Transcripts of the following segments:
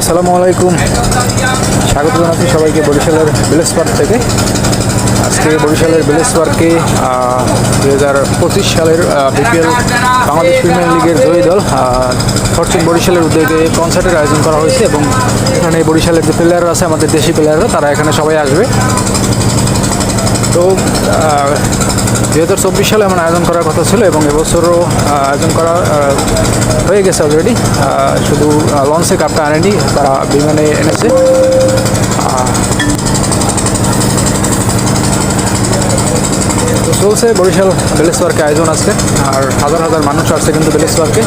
আসসালামু আলাইকুম। স্বাগত জানাচ্ছি সবাইকে বরিশালের ভিলেজ পার্ক থেকে। আজকে বরিশালের ভিলেজ পার্কে দুই হাজার পঁচিশ সালের বিপিএল বাংলাদেশ প্রিমিয়ার লিগের জয়ী দল ফরচুন বরিশালের উদ্যোগে কনসার্টের আয়োজন করা হয়েছে এবং এখানে বরিশালের যে প্লেয়াররা আছে, আমাদের দেশি প্লেয়াররা তারা এখানে সবাই আসবে। তো দুই হাজার চব্বিশ সালে আমার আয়োজন করার কথা ছিল এবং এবছরও আয়োজন করা হয়ে গেছে অলরেডি শুধু লঞ্চে কাপটা আনেনি, তারা বিমানে এনেছে আহ, তো চলছে। বরিশাল ভিলেজ পার্কে আয়োজন আছে আর হাজার হাজার মানুষ আসছে কিন্তু ভিলেজ পার্কে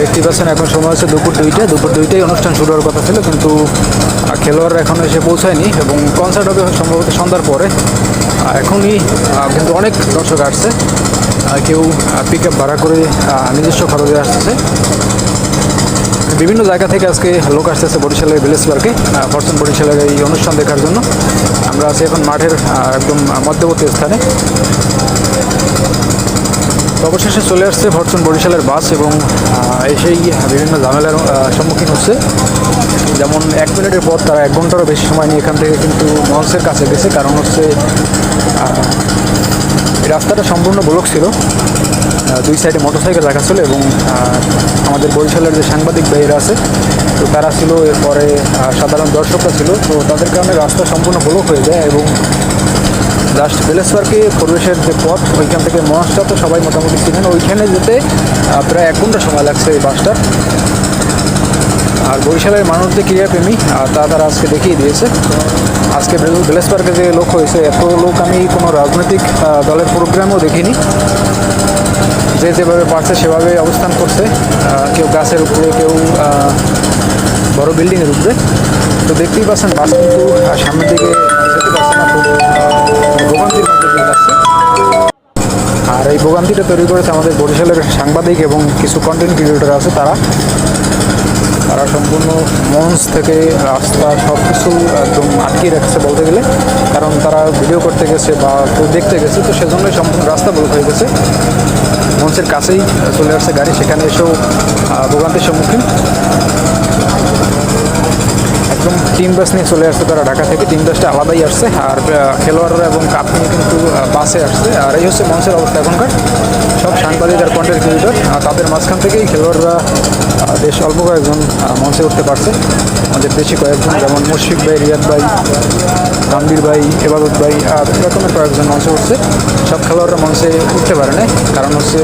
দেখতে পাচ্ছেন, এখন সময় হচ্ছে দুপুর দুইটা। দুপুর দুইটাই অনুষ্ঠান শুরু হওয়ার কথা ছিল, কিন্তু খেলোয়াড়রা এখনও এসে পৌঁছায়নি এবং কনসার্ট হবে সম্ভবত সন্ধ্যার পরে। এখনই কিন্তু অনেক দর্শক আসছে। কেউ পিক আপ ভাড়া করে নিজস্ব খরচে আসতেছে বিভিন্ন জায়গা থেকে আজকে লোক আসতেছে বরিশালের ভিলেজ পার্কে ফরচুন বরিশালের এই অনুষ্ঠান দেখার জন্য। আমরা আছি এখন মাঠের একদম মধ্যবর্তী স্থানে। অবশেষে চলে আসছে ফরচুন বরিশালের বাস এবং এসেই বিভিন্ন ঝামেলার সম্মুখীন হচ্ছে। যেমন এক মিনিটের পর তারা এক ঘন্টারও বেশি সময় নিয়ে এখান থেকে কিন্তু মঞ্চের কাছে গেছে। কারণ হচ্ছে রাস্তাটা সম্পূর্ণ ব্লক ছিল। দুই সাইডে মোটরসাইকেল রাখা ছিল এবং আমাদের বরিশালের যে সাংবাদিক ভাইয়েরা আছে, তো তারা ছিল এরপরে সাধারণ দর্শকরা ছিল, তো তাদের কারণে রাস্তা সম্পূর্ণ ব্লক হয়ে যায় এবং লাস্ট ভিলেজ পার্কে প্রবেশের যে পথ, ওইখান থেকে মঞ্চটা তো সবাই মোটামুটি ছিলেন ওইখানে যেতে প্রায় এক ঘণ্টা সময় লাগছে এই বাসটার আর বরিশালের মানুষ যে ক্রীড়াপ্রেমী তা তারা আজকে দেখিয়ে দিয়েছে। আজকে ভিলেজ পার্কে যে লোক হয়েছে, এত লোক আমি কোনো রাজনৈতিক দলের প্রোগ্রামও দেখিনি। যে যেভাবে পারছে সেভাবে অবস্থান করছে। কেউ গাছের উপরে, কেউ বড় বিল্ডিংয়ের উপরে। তো দেখতেই পাচ্ছেন, বাস কিন্তু সামনের দিকে আর এই ভোগান্তিটা তৈরি করেছে আমাদের বরিশালের সাংবাদিক এবং কিছু কন্টেন্ট ক্রিয়েটর আছে তারা। তারা সম্পূর্ণ মঞ্চ থেকে রাস্তা সব কিছু একদম আটকিয়ে রাখছে বলতে গেলে। কারণ তারা ভিডিও করতে গেছে বা কেউ দেখতে গেছে, তো সেজন্যই সম্পূর্ণ রাস্তা ব্লক হয়ে গেছে। মঞ্চের কাছেই চলে আসছে গাড়ি, সেখানে এসেও ভোগান্তির সম্মুখীন একদম টিম বাস নিয়ে চলে আসছে, তারা ঢাকা থেকে টিম বাসটা আলাদাই আসছে। আর খেলোয়াড়রা এবং কাপ নিয়ে কিন্তু বাসে আসছে। আর এই হচ্ছে মঞ্চের অবস্থা এখনকার। সব সাংবাদিক আর কন্টেন্ট ক্রিয়েটর তাদের মাঝখান থেকেই খেলোয়াড়রা বেশ অল্প কয়েকজন মঞ্চে উঠতে পারছে। আমাদের দেশি কয়েকজন, যেমন মুশফিক ভাই, রিয়াদ ভাই তানবির ভাই, এবাদত ভাই, আর এরকমের কয়েকজন মঞ্চে উঠছে। সব খেলোয়াড়রা মঞ্চে উঠতে পারে না কারণ হচ্ছে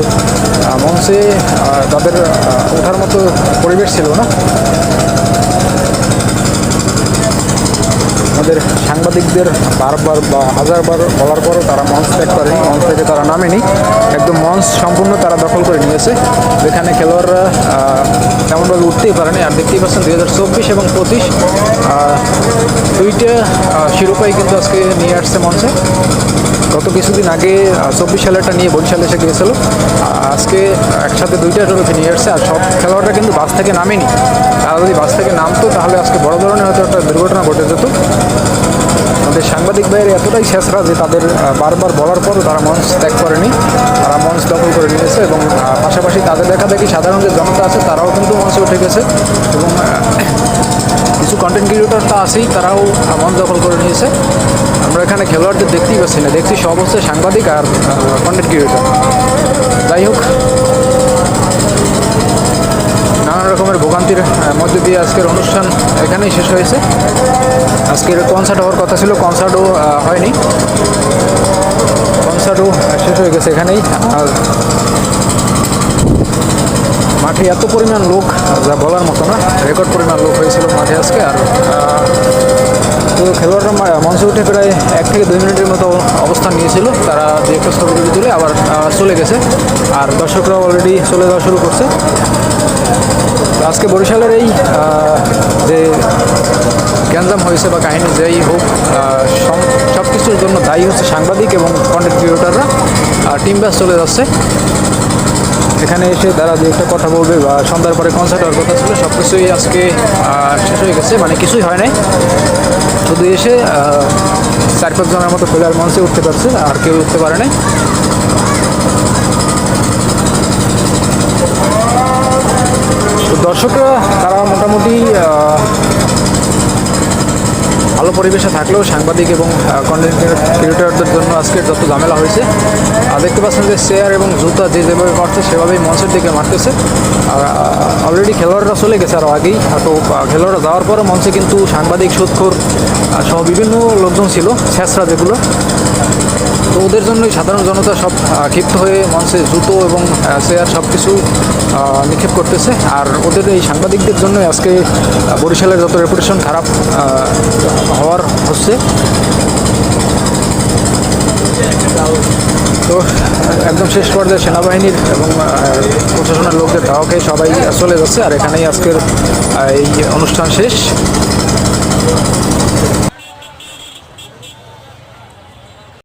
মঞ্চে তাদের ওঠার মতো পরিবেশ ছিল না। আমাদের সাংবাদিকদের বারবার বা হাজারবার বলার পরও তারা মঞ্চ ত্যাগ করেনি, মঞ্চ থেকে তারা নামেনি। একদম মঞ্চ সম্পূর্ণ তারা দখল করে নিয়েছে। যেখানে খেলোয়াড়রা তেমনভাবে উঠতেই পারেনি। আর দেখতেই পাচ্ছেন দুই হাজার চব্বিশ এবং পঁচিশ দুইটা শিরোপাই কিন্তু আজকে নিয়ে আসছে মঞ্চে। গত কিছুদিন আগে চব্বিশ সালেরটা নিয়ে বরিশাল এসে গিয়েছিল। আজকে একসাথে দুইটা ট্রফি নিয়ে আসছে। আর সব খেলোয়াড়রা কিন্তু বাস থেকে নামেনি। তারা যদি বাস থেকে নামতো, তাহলে আজকে বড় ধরনের হয়তো একটা দুর্ঘটনা ঘটে যেত। আমাদের সাংবাদিক ভাইয়ের এতটাই শেষরা যে তাদের বারবার বলার পরও তারা মঞ্চ ত্যাগ করেনি। তারা মঞ্চ দখল করে নিয়েছে এবং পাশাপাশি তাদের দেখা দেখি সাধারণ যে জনতা আছে তারাও কিন্তু মঞ্চে উঠে গেছে এবং কিছু কন্টেন্ট ক্রিয়েটর তো আছেই, তারাও মঞ্চ দখল করে নিয়েছে। আমরা এখানে খেলোয়াড়দের দেখতেই পাচ্ছি না, দেখছি সব হচ্ছে সাংবাদিক আর কন্টেন্ট ক্রিয়েটর যাই হোক রকমের ভোগান্তির মধ্য দিয়ে আজকের অনুষ্ঠান এখানেই শেষ হয়েছে। আজকের কনসার্ট হওয়ার কথা ছিল কনসার্টও হয়নি। কনসার্টও শেষ হয়ে গেছে এখানেই। আর মাঠে এত পরিমাণ লোক যা বলার মতো না রেকর্ড পরিমাণ লোক হয়েছিল মাঠে আজকে, আর খেলোয়াড়রা মঞ্চে উঠে প্রায় এক থেকে দুই মিনিটের মতো অবস্থান নিয়েছিল। তারা যে একটা ছবি তুলে আবার চলে গেছে। আর দর্শকরা অলরেডি চলে যাওয়া শুরু করছে। আজকে বরিশালের এই যে গ্যাঞ্জাম হয়েছে বা কাহিনী যেই হোক সব কিছুর জন্য দায়ী হচ্ছে সাংবাদিক এবং কন্টেন্ট ক্রিয়েটাররা টিম ব্যাস চলে যাচ্ছে। এখানে এসে তারা দু একটা কথা বলবে বা সন্ধ্যার পরে কনসার্ট হওয়ার কথা ছিল সব কিছুই আজকে শেষ হয়ে গেছে। মানে কিছুই হয় নাই। শুধু এসে চার পাঁচ জনের মতো প্লেয়ার মঞ্চে উঠতে পারছে, আর কেউ উঠতে পারে নাই তো দর্শক দর্শকরা, তারা মোটামুটি ভালো পরিবেশে থাকলেও সাংবাদিক এবং কন্টেন্ট ক্রিয়েটরদের জন্য আজকে যত ঝামেলা হয়েছে আর দেখতে পাচ্ছেন যে চেয়ার এবং জুতা যে যেভাবে মারছে সেভাবেই মঞ্চের দিকে মারতেছে। আর অলরেডি খেলোয়াড়রা চলে গেছে আরও আগেই তো খেলোয়াড়রা যাওয়ার পরে মঞ্চে কিন্তু সাংবাদিক, সুৎখোর সহ বিভিন্ন লোকজন ছিল ছেঁচড়া যেগুলো। তো ওদের জন্যই সাধারণ জনতা সব ক্ষিপ্ত হয়ে মঞ্চে জুতো এবং চেয়ার সব কিছু নিক্ষেপ করতেছে। আর ওদের এই সাংবাদিকদের জন্যই আজকে বরিশালের যত রেপুটেশন খারাপ হওয়ার হচ্ছে। তো, একদম শেষ পর্যায়ে সেনাবাহিনীর এবং প্রশাসনের লোকদের ধাওয়া খেয়ে সবাই চলে যাচ্ছে। আর এখানেই আজকের এই অনুষ্ঠান শেষ।